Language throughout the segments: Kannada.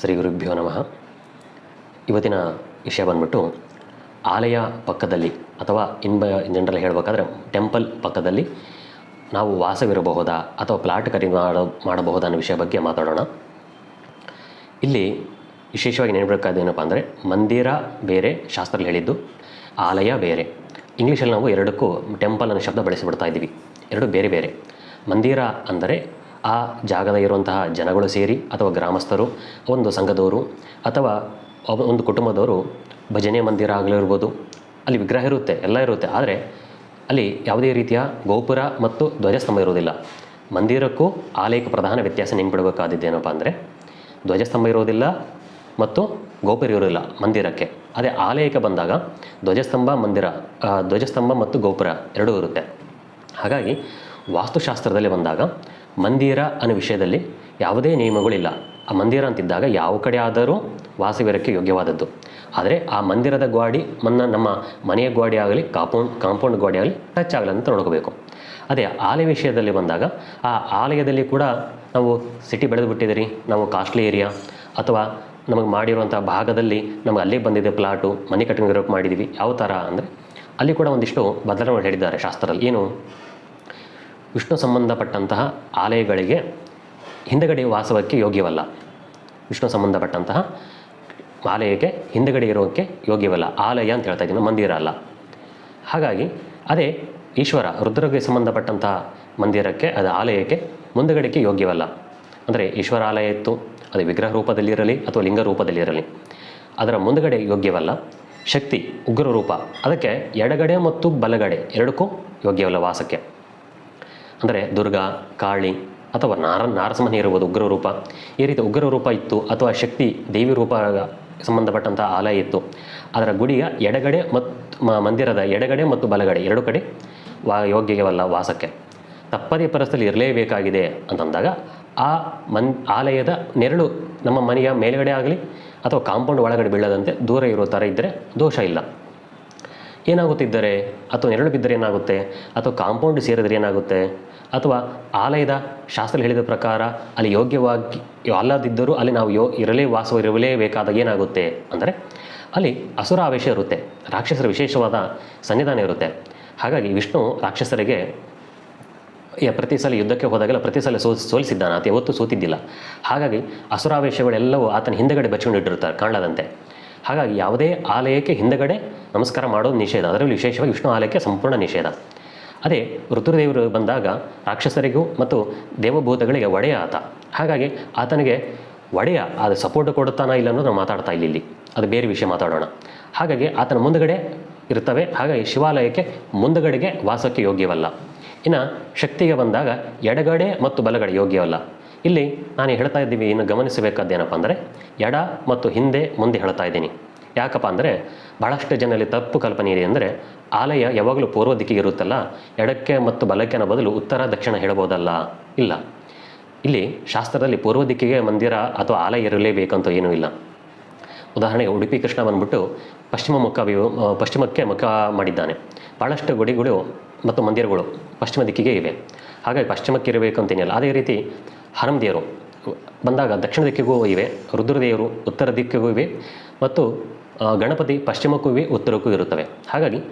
ಶ್ರೀ ಗುರುಭ್ಯೋ ನಮಃ. ಇವತ್ತಿನ ವಿಷಯ ಬಂದ್ಬಿಟ್ಟು ಆಲಯ ಪಕ್ಕದಲ್ಲಿ ಅಥವಾ ಇನ್ ಬ ಜನರಲ್ ಹೇಳಬೇಕಾದ್ರೆ ಟೆಂಪಲ್ ಪಕ್ಕದಲ್ಲಿ ನಾವು ವಾಸವಿರಬಹುದಾ ಅಥವಾ ಪ್ಲಾಟ್ ಖರೀದಿ ಮಾಡೋ, ಮಾಡಬಹುದಾ ಅನ್ನೋ ವಿಷಯ ಬಗ್ಗೆ ಮಾತಾಡೋಣ. ಇಲ್ಲಿ ವಿಶೇಷವಾಗಿ ನೆನಪಬೇಕಾದೇನಪ್ಪ ಅಂದರೆ ಮಂದಿರ ಬೇರೆ, ಶಾಸ್ತ್ರದಲ್ಲಿ ಹೇಳಿದ್ದು ಆಲಯ ಬೇರೆ. ಇಂಗ್ಲೀಷಲ್ಲಿ ನಾವು ಎರಡಕ್ಕೂ ಟೆಂಪಲ್ ಅನ್ನೋ ಶಬ್ದ ಬಳಸಿಬಿಡ್ತಾ ಇದ್ದೀವಿ. ಎರಡು ಬೇರೆ ಬೇರೆ. ಮಂದಿರ ಅಂದರೆ ಆ ಜಾಗದ ಇರುವಂತಹ ಜನಗಳು ಸೇರಿ ಅಥವಾ ಗ್ರಾಮಸ್ಥರು, ಒಂದು ಸಂಘದವರು ಅಥವಾ ಒಂದು ಕುಟುಂಬದವರು ಭಜನೆ ಮಂದಿರ ಆಗಲಿರ್ಬೋದು ಅಲ್ಲಿ ವಿಗ್ರಹ ಇರುತ್ತೆ, ಎಲ್ಲ ಇರುತ್ತೆ. ಆದರೆ ಅಲ್ಲಿ ಯಾವುದೇ ರೀತಿಯ ಗೋಪುರ ಮತ್ತು ಧ್ವಜಸ್ತಂಭ ಇರೋದಿಲ್ಲ ಮಂದಿರಕ್ಕೂ ಆಲಯಕ್ಕೆ ಪ್ರಧಾನ ವ್ಯತ್ಯಾಸ ನೆನ್ಪಿಡಬೇಕಾದಿದ್ದೇನಪ್ಪ ಅಂದರೆ ಧ್ವಜಸ್ತಂಭ ಇರೋದಿಲ್ಲ ಮತ್ತು ಗೋಪುರ ಇರೋದಿಲ್ಲ ಮಂದಿರಕ್ಕೆ. ಅದೇ ಆಲಯಕ್ಕೆ ಬಂದಾಗ ಧ್ವಜಸ್ತಂಭ, ಮಂದಿರ ಧ್ವಜಸ್ತಂಭ ಮತ್ತು ಗೋಪುರ ಎರಡೂ ಇರುತ್ತೆ. ಹಾಗಾಗಿ ವಾಸ್ತುಶಾಸ್ತ್ರದಲ್ಲಿ ಬಂದಾಗ ಮಂದಿರ ಅನ್ನೋ ವಿಷಯದಲ್ಲಿ ಯಾವುದೇ ನಿಯಮಗಳಿಲ್ಲ. ಆ ಮಂದಿರ ಅಂತಿದ್ದಾಗ ಯಾವ ಕಡೆ ಆದರೂ ವಾಸವಿರಕ್ಕೆ ಯೋಗ್ಯವಾದದ್ದು. ಆದರೆ ಆ ಮಂದಿರದ ಗ್ವಾಡಿ, ಮನ್ನ, ನಮ್ಮ ಮನೆಯ ಗ್ವಾಡಿ ಆಗಲಿ, ಕಾಂಪೌಂಡ್ ಕಾಂಪೌಂಡ್ ಗ್ವಾಡಿ ಆಗಲಿ ಟಚ್ ಆಗಲಿ ಅಂತ ನೋಡ್ಕೋಬೇಕು. ಅದೇ ಆಲಯ ವಿಷಯದಲ್ಲಿ ಬಂದಾಗ ಆ ಆಲಯದಲ್ಲಿ ಕೂಡ ನಾವು ಸಿಟಿ ಬೆಳೆದು ಬಿಟ್ಟಿದ್ದೀರಿ, ನಾವು ಕಾಸ್ಟ್ಲಿ ಏರಿಯಾ ಅಥವಾ ನಮಗೆ ಮಾಡಿರುವಂಥ ಭಾಗದಲ್ಲಿ ನಮಗೆ ಅಲ್ಲಿ ಬಂದಿದೆ ಪ್ಲಾಟು, ಮನೆ ಕಟ್ಟಿಂಗ್ ಮಾಡಿದ್ದೀವಿ. ಯಾವ ಥರ ಅಂದರೆ ಅಲ್ಲಿ ಕೂಡ ಒಂದಿಷ್ಟು ಬದಲಾವಣೆ ಹೇಳಿದ್ದಾರೆ ಶಾಸ್ತ್ರದಲ್ಲಿ. ಏನು? ವಿಷ್ಣು ಸಂಬಂಧಪಟ್ಟಂತಹ ಆಲಯಗಳಿಗೆ ಹಿಂದಗಡೆ ವಾಸವಕ್ಕೆ ಯೋಗ್ಯವಲ್ಲ. ವಿಷ್ಣು ಸಂಬಂಧಪಟ್ಟಂತಹ ಆಲಯಕ್ಕೆ ಹಿಂದಗಡೆ ಇರೋಕ್ಕೆ ಯೋಗ್ಯವಲ್ಲ. ಆಲಯ ಅಂತ ಹೇಳ್ತಾ ಇದ್ದೀನಿ, ಮಂದಿರ ಅಲ್ಲ. ಹಾಗಾಗಿ ಅದೇ ಈಶ್ವರ, ರುದ್ರಗೆ ಸಂಬಂಧಪಟ್ಟಂತಹ ಮಂದಿರಕ್ಕೆ, ಅದು ಆಲಯಕ್ಕೆ ಮುಂದಗಡೆಗೆ ಯೋಗ್ಯವಲ್ಲ. ಅಂದರೆ ಈಶ್ವರ ಆಲಯ ಇತ್ತು, ಅದು ವಿಗ್ರಹ ರೂಪದಲ್ಲಿರಲಿ ಅಥವಾ ಲಿಂಗ ರೂಪದಲ್ಲಿರಲಿ. ಅದರ ಮುಂದಗಡೆ ಯೋಗ್ಯವಲ್ಲ. ಶಕ್ತಿ, ಉಗ್ರ ರೂಪ. ಅದಕ್ಕೆ ಎಡಗಡೆ ಮತ್ತು ಬಲಗಡೆ ಎರಡಕ್ಕೂ ಯೋಗ್ಯವಲ್ಲ ವಾಸಕ್ಕೆ. ಅಂದರೆ ದುರ್ಗಾ, ಕಾಳಿ ಅಥವಾ ನಾರ, ನಾರಸಿಂಹನೇ ಇರ್ಬೋದು, ಉಗ್ರ ರೂಪ. ಈ ರೀತಿ ಉಗ್ರ ರೂಪ ಇತ್ತು ಅಥವಾ ಶಕ್ತಿ, ದೇವಿ ರೂಪ ಸಂಬಂಧಪಟ್ಟಂತಹ ಆಲಯ ಇತ್ತು. ಅದರ ಗುಡಿಯ ಎಡಗಡೆ ಮತ್ತು ಮಂದಿರದ ಎಡಗಡೆ ಮತ್ತು ಬಲಗಡೆ ಎರಡು ಕಡೆ ವಾ ಯೋಗ್ಯವಲ್ಲ ವಾಸಕ್ಕೆ. ತಪ್ಪದೇ ಪರಿಸ್ಥಿತಿ ಇರಲೇಬೇಕಾಗಿದೆ ಅಂತಂದಾಗ ಆ ಮನ್, ಆಲಯದ ನೆರಳು ನಮ್ಮ ಮನೆಯ ಮೇಲುಗಡೆ ಆಗಲಿ ಅಥವಾ ಕಾಂಪೌಂಡ್ ಒಳಗಡೆ ಬೀಳದಂತೆ ದೂರ ಇರೋ ಥರ ಇದ್ದರೆ ದೋಷ ಇಲ್ಲ. ಏನಾಗುತ್ತಿದ್ದರೆ, ಅಥವಾ ನೆರಳು ಬಿದ್ದರೆ ಏನಾಗುತ್ತೆ, ಅಥವಾ ಕಾಂಪೌಂಡ್ ಸೇರಿದರೆ ಏನಾಗುತ್ತೆ, ಅಥವಾ ಆಲಯದ ಶಾಸ್ತ್ರ ಹೇಳಿದ ಪ್ರಕಾರ ಅಲ್ಲಿ ಯೋಗ್ಯವಾಗಿ ಅಲ್ಲದಿದ್ದರೂ ಅಲ್ಲಿ ನಾವು ಯೋ, ಇರಲೇ ವಾಸವಿರಲೇಬೇಕಾದಾಗ ಏನಾಗುತ್ತೆ ಅಂದರೆ, ಅಲ್ಲಿ ಅಸುರಾವೇಶ ಇರುತ್ತೆ, ರಾಕ್ಷಸರ ವಿಶೇಷವಾದ ಸನ್ನಿಧಾನ ಇರುತ್ತೆ. ಹಾಗಾಗಿ ವಿಷ್ಣು ರಾಕ್ಷಸರಿಗೆ ಪ್ರತಿ ಸಲ ಯುದ್ಧಕ್ಕೆ ಹೋದಾಗೆಲ್ಲ ಪ್ರತಿ ಸಲ ಸೋ, ಸೋಲಿಸಿದ್ದಾನೆ, ಆತ ಯಾವತ್ತೂ ಸೋತಿದ್ದಿಲ್ಲ. ಹಾಗಾಗಿ ಅಸುರಾವೇಶಗಳೆಲ್ಲವೂ ಆತನ ಹಿಂದಗಡೆ ಬಚ್ಚಿಕೊಂಡಿಟ್ಟಿರ್ತಾರೆ ಕಾಣದಂತೆ ಹಾಗಾಗಿ ಯಾವುದೇ ಆಲಯಕ್ಕೆ ಹಿಂದಗಡೆ ನಮಸ್ಕಾರ ಮಾಡೋದು ನಿಷೇಧ. ಅದರಲ್ಲಿ ವಿಶೇಷವಾಗಿ ವಿಷ್ಣು ಆಲಯಕ್ಕೆ ಸಂಪೂರ್ಣ ನಿಷೇಧ. ಅದೇ ರುದ್ರದೇವರು ಬಂದಾಗ ರಾಕ್ಷಸರಿಗೂ ಮತ್ತು ದೇವಭೂತಗಳಿಗೆ ಒಡೆಯ ಆತ. ಹಾಗಾಗಿ ಆತನಿಗೆ ಒಡೆಯ ಅದು ಸಪೋರ್ಟ್ ಕೊಡುತ್ತಾನ ಇಲ್ಲ ಅನ್ನೋದು ನಾವು ಮಾತಾಡ್ತಾ ಇಲ್ಲ ಇಲ್ಲಿ. ಅದು ಬೇರೆ ವಿಷಯ ಮಾತಾಡೋಣ. ಹಾಗಾಗಿ ಆತನ ಮುಂದಗಡೆ ಇರ್ತವೆ. ಹಾಗಾಗಿ ಶಿವಾಲಯಕ್ಕೆ ಮುಂದಗಡೆಗೆ ವಾಸಕ್ಕೆ ಯೋಗ್ಯವಲ್ಲ. ಇನ್ನು ಶಕ್ತಿಗೆ ಬಂದಾಗ ಎಡಗಡೆ ಮತ್ತು ಬಲಗಡೆ ಯೋಗ್ಯವಲ್ಲ. ಇಲ್ಲಿ ನಾನು ಹೇಳ್ತಾ ಇದ್ದೀವಿ, ಇನ್ನು ಗಮನಿಸಬೇಕಾದ್ದೇನಪ್ಪ ಅಂದರೆ, ಎಡ ಮತ್ತು ಹಿಂದೆ ಮುಂದೆ ಹೇಳ್ತಾ ಇದ್ದೀನಿ. ಯಾಕಪ್ಪ ಅಂದರೆ ಭಾಳಷ್ಟು ಜನರಲ್ಲಿ ತಪ್ಪು ಕಲ್ಪನೆ ಇದೆ ಅಂದರೆ, ಆಲಯ ಯಾವಾಗಲೂ ಪೂರ್ವ ದಿಕ್ಕಿಗೆ ಇರುತ್ತಲ್ಲ, ಎಡಕ್ಕೆ ಮತ್ತು ಬಲಕ್ಕೆ ಅನ್ನೋ ಬದಲು ಉತ್ತರ, ದಕ್ಷಿಣ ಹೇಳ್ಬೋದಲ್ಲ? ಇಲ್ಲ. ಇಲ್ಲಿ ಶಾಸ್ತ್ರದಲ್ಲಿ ಪೂರ್ವ ದಿಕ್ಕಿಗೆ ಮಂದಿರ ಅಥವಾ ಆಲಯ ಇರಲೇಬೇಕಂತ ಏನೂ ಇಲ್ಲ. ಉದಾಹರಣೆಗೆ ಉಡುಪಿ ಕೃಷ್ಣ ಬಂದ್ಬಿಟ್ಟು ಪಶ್ಚಿಮ ಮುಖ ಪಶ್ಚಿಮಕ್ಕೆ ಮುಖ ಮಾಡಿದ್ದಾನೆ. ಭಾಳಷ್ಟು ಗುಡಿಗಳು ಮತ್ತು ಮಂದಿರಗಳು ಪಶ್ಚಿಮ ದಿಕ್ಕಿಗೆ ಇವೆ. ಹಾಗಾಗಿ ಪಶ್ಚಿಮಕ್ಕೆ ಇರಬೇಕು ಇರಬೇಕಂತೇನಿಲ್ಲ. ಅದೇ ರೀತಿ ಹರಮದೇವರು ಬಂದಾಗ ದಕ್ಷಿಣ ದಿಕ್ಕಿಗೂ ಇವೆ ರುದ್ರದೇವರು ಉತ್ತರ ದಿಕ್ಕಿಗೂ ಇವೆ ಮತ್ತು ಗಣಪತಿ ಪಶ್ಚಿಮಕ್ಕೂ ಇವೆ, ಉತ್ತರಕ್ಕೂ ಇರುತ್ತವೆ. ಹಾಗಾಗಿ,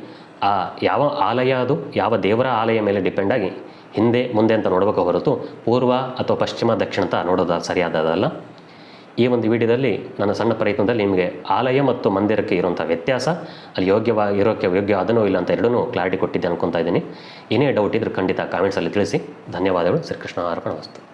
ಆ, ಯಾವ ಆಲಯ ಅದು, ಯಾವ ದೇವರ ಆಲಯ ಮೇಲೆ ಡಿಪೆಂಡ್ ಆಗಿ ಹಿಂದೆ, ಮುಂದೆ ಅಂತ ನೋಡಬೇಕು ಹೊರತು, ಪೂರ್ವ ಅಥವಾ ಪಶ್ಚಿಮ, ದಕ್ಷಿಣ ಅಂತ ನೋಡೋದು ಸರಿಯಾದದಲ್ಲ. ಈ ಒಂದು ವಿಡಿಯೋದಲ್ಲಿ, ನನ್ನ ಸಣ್ಣ ಪ್ರಯತ್ನದಲ್ಲಿ ನಿಮಗೆ ಆಲಯ ಮತ್ತು ಮಂದಿರಕ್ಕೆ ಇರುವಂಥ ವ್ಯತ್ಯಾಸ, ಅಲ್ಲಿ ಯೋಗ್ಯವಾಗಿ ಇರೋಕ್ಕೆ ಯೋಗ್ಯ ಅದನೋ ಇಲ್ಲ ಅಂತ ಎರಡೂ ಕ್ಲಾರಿಟಿ ಕೊಟ್ಟಿದ್ದೆ ಅನ್ಕೊತಾ ಇದ್ದೀನಿ. ಏನೇ ಡೌಟ್ ಇದ್ರೆ ಖಂಡಿತ ಕಾಮೆಂಟ್ಸಲ್ಲಿ ತಿಳಿಸಿ. ಧನ್ಯವಾದಗಳು. ಶ್ರೀಕೃಷ್ಣ ಅರ್ಪಣ ವಸ್ತು.